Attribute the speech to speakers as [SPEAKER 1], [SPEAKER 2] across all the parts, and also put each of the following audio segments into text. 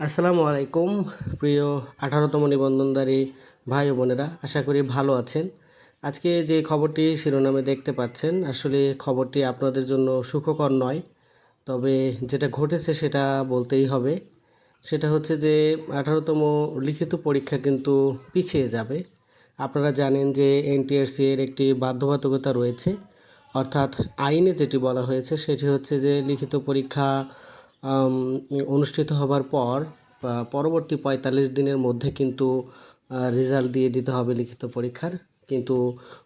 [SPEAKER 1] আসসালামু আলাইকুম, প্রিয় আঠারোতম নিবন্ধনধারী ভাই ও বোনেরা, আশা করি ভালো আছেন। আজকে যে খবরটি শিরোনামে দেখতে পাচ্ছেন, আসলে খবরটি আপনাদের জন্য সুখকর নয়, তবে যেটা ঘটেছে সেটা বলতেই হবে। সেটা হচ্ছে যে আঠারোতম লিখিত পরীক্ষা কিন্তু পিছিয়ে যাবে। আপনারা জানেন যে এনটিআরসি এর একটি বাধ্যবাধকতা রয়েছে, অর্থাৎ আইনে যেটি বলা হয়েছে সেটি হচ্ছে যে লিখিত পরীক্ষা অনুষ্ঠিত হবার পর পরবর্তী পঁয়তাল্লিশ দিনের মধ্যে কিন্তু রেজাল্ট দিয়ে দিতে হবে লিখিত পরীক্ষার। কিন্তু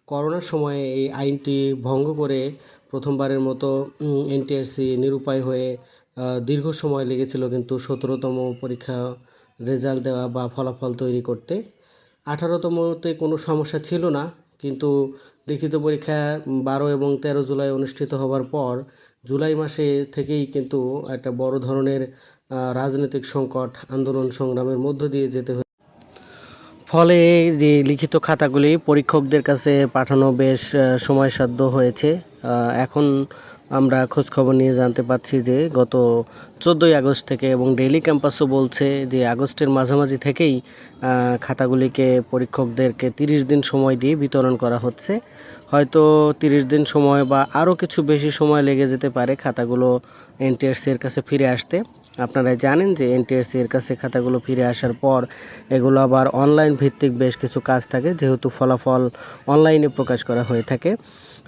[SPEAKER 1] করোনার সময়ে এই আইনটি ভঙ্গ করে প্রথমবারের মতো এনটিআরসি নিরুপায় হয়ে দীর্ঘ সময় লেগেছিল কিন্তু সতেরোতম পরীক্ষা রেজাল্ট দেওয়া বা ফলাফল তৈরি করতে। আঠারোতমতে কোনো সমস্যা ছিল না, কিন্তু লিখিত পরীক্ষা বারো এবং তেরো জুলাই অনুষ্ঠিত হবার পর জুলাই মাসে থেকেই কিন্তু একটা বড় ধরনের রাজনৈতিক সংকট, আন্দোলন সংগ্রামের মধ্য দিয়ে যেতে হয়েছে ফলে যে লিখিত খাতাগুলি পরীক্ষকদের কাছে পাঠানো বেশ সময়সাধ্য হয়েছে। এখন আমরা খোঁজখবর নিয়ে জানতে পাচ্ছি যে গত চোদ্দোই আগস্ট থেকে এবং ডেইলি ক্যাম্পাসও বলছে যে আগস্টের মাঝামাঝি থেকেই খাতাগুলিকে পরীক্ষকদেরকে তিরিশ দিন সময় দিয়ে বিতরণ করা হচ্ছে। হয়তো তিরিশ দিন সময় বা আরও কিছু বেশি সময় লেগে যেতে পারে খাতাগুলো এনটিআরসি এর কাছে ফিরে আসতে। আপনারা জানেন যে এনটিএসসি এর কাছে খাতাগুলো ফিরে আসার পর এগুলো আবার অনলাইন ভিত্তিক বেশ কিছু কাজ থাকে, যেহেতু ফলাফল অনলাইনে প্রকাশ করা হয়ে থাকে।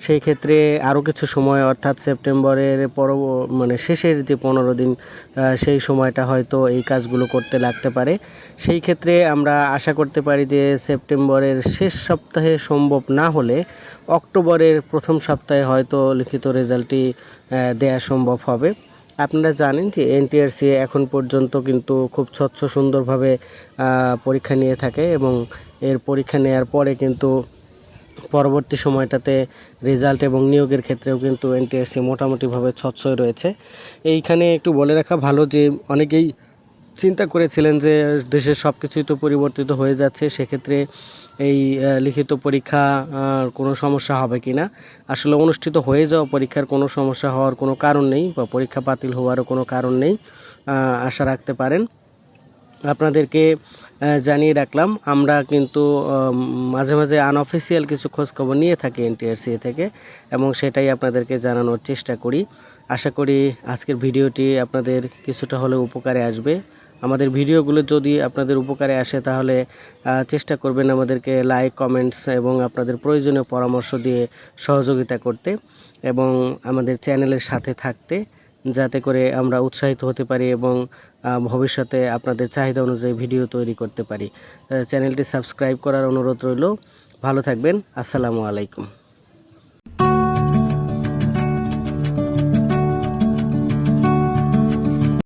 [SPEAKER 1] সেই ক্ষেত্রে আরও কিছু সময়, অর্থাৎ সেপ্টেম্বরের পর মানে শেষের যে পনেরো দিন সেই সময়টা হয়তো এই কাজগুলো করতে লাগতে পারে। সেই ক্ষেত্রে আমরা আশা করতে পারি যে সেপ্টেম্বরের শেষ সপ্তাহে সম্ভব না হলে অক্টোবরের প্রথম সপ্তাহে হয়তো লিখিত রেজাল্টটি দেয়া সম্ভব হবে। আপনারা জানেন যে এনটিআরসি এখন পর্যন্ত কিন্তু খুব স্বচ্ছ সুন্দরভাবে পরীক্ষা নিয়ে থাকে এবং এর পরীক্ষা নেওয়ার পরে কিন্তু পরবর্তী সময়টাতে রেজাল্ট এবং নিয়োগের ক্ষেত্রেও কিন্তু এনটিআরসি মোটামুটিভাবে স্বচ্ছই রয়েছে। এইখানে একটু বলে রাখা ভালো যে অনেকেই চিন্তা করেছিলেন যে দেশের সব কিছুই তো পরিবর্তিত হয়ে যাচ্ছে, সেক্ষেত্রে এই লিখিত পরীক্ষা কোনো সমস্যা হবে কি না আসলে অনুষ্ঠিত হয়ে যাওয়া পরীক্ষার কোনো সমস্যা হওয়ার কোনো কারণ নেই বা পরীক্ষা বাতিল হওয়ারও কোনো কারণ নেই আশা রাখতে পারেন। আপনাদেরকে জানিয়ে রাখলাম, আমরা কিন্তু মাঝে মাঝে আনঅফিসিয়াল কিছু খোঁজখবর নিয়ে থাকি এনটিআরসি থেকে এবং সেটাই আপনাদেরকে জানানোর চেষ্টা করি। আশা করি আজকের ভিডিওটি আপনাদের কিছুটা হলেও উপকারে আসবে। আমাদের ভিডিওগুলো যদি আপনাদের উপকারে আসে তাহলে চেষ্টা করবেন আমাদেরকে লাইক কমেন্টস এবং আপনাদের প্রয়োজনীয় পরামর্শ দিয়ে সহযোগিতা করতে এবং আমাদের চ্যানেলের সাথে থাকতে, যাতে করে আমরা উৎসাহিত হতে পারি এবং ভবিষ্যতে আপনাদের চাহিদা অনুযায়ী ভিডিও তৈরি করতে পারি। চ্যানেলটি সাবস্ক্রাইব করার অনুরোধ রইল। ভালো থাকবেন। আসসালামু আলাইকুম।